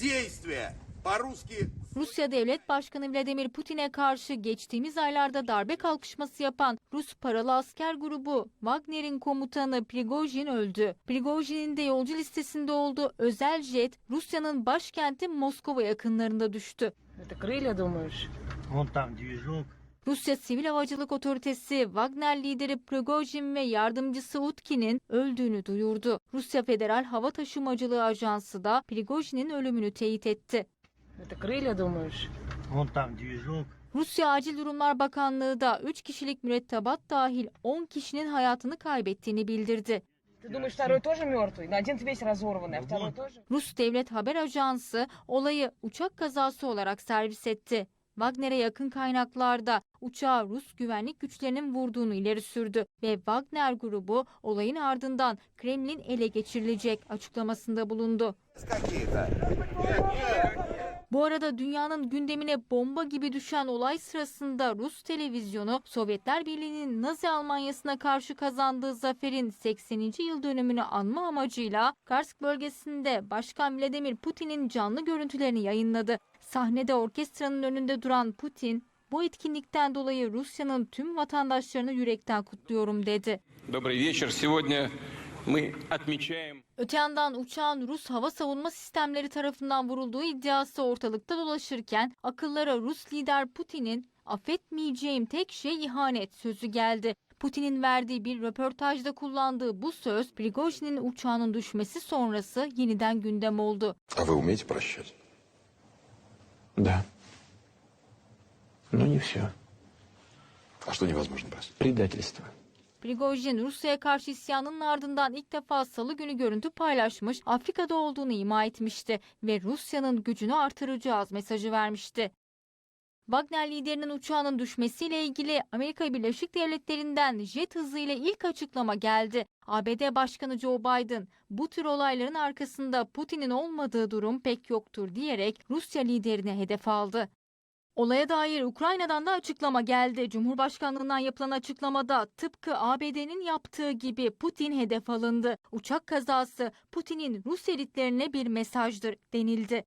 действия по-русски Rusya Devlet Başkanı Vladimir Putin'e karşı geçtiğimiz aylarda darbe kalkışması yapan Rus paralı asker grubu Wagner'in komutanı Prigojin öldü. Prigojin'in de yolcu listesinde olduğu özel jet Rusya'nın başkenti Moskova yakınlarında düştü. Это крылья, думаешь? Вон там движок. Rusya Sivil Havacılık Otoritesi Wagner lideri Prigojin ve yardımcısı Utkin'in öldüğünü duyurdu. Rusya Federal Hava Taşımacılığı Ajansı da Prigojin'in ölümünü teyit etti. Rusya Acil Durumlar Bakanlığı da 3 kişilik mürettebat dahil 10 kişinin hayatını kaybettiğini bildirdi. Rus Devlet Haber Ajansı olayı uçak kazası olarak servis etti. Wagner'e yakın kaynaklarda uçağı Rus güvenlik güçlerinin vurduğunu ileri sürdü ve Wagner grubu olayın ardından Kremlin ele geçirilecek açıklamasında bulundu. какие-то. Bu arada dünyanın gündemine bomba gibi düşen olay sırasında Rus televizyonu Sovyetler Birliği'nin Nazi Almanyası'na karşı kazandığı zaferin 80. yıl dönümünü anma amacıyla Karsk bölgesinde Başkan Vladimir Putin'in canlı görüntülerini yayınladı. Sahnede orkestranın önünde duran Putin, bu etkinlikten dolayı Rusya'nın tüm vatandaşlarını yürekten kutluyorum dedi. Добрый вечер. Сегодня мы отмечаем Öte yandan uçağın Rus hava savunma sistemleri tarafından vurulduğu iddiası ortalıkta dolaşırken akıllara Rus lider Putin'in affetmeyeceğim tek şey ihanet sözü geldi. Putin'in verdiği bir röportajda kullandığı bu söz Prigojin'in uçağının düşmesi sonrası yeniden gündem oldu. А вы умеете прощать? Да. Но не все. А что невозможно простить? Предательство. Prigojin Rusya'ya karşı isyanının ardından ilk defa salı günü görüntü paylaşmış, Afrika'da olduğunu ima etmişti ve Rusya'nın gücünü artıracağız mesajı vermişti. Wagner liderinin uçağının düşmesiyle ilgili Amerika Birleşik Devletleri'nden jet hızıyla ilk açıklama geldi. ABD Başkanı Joe Biden bu tür olayların arkasında Putin'in olmadığı durum pek yoktur diyerek Rusya liderini hedef aldı. Olaya dair Ukrayna'dan da açıklama geldi. Cumhurbaşkanlığından yapılan açıklamada tıpkı ABD'nin yaptığı gibi Putin hedef alındı. Uçak kazası Putin'in Rus elitlerine bir mesajdır denildi.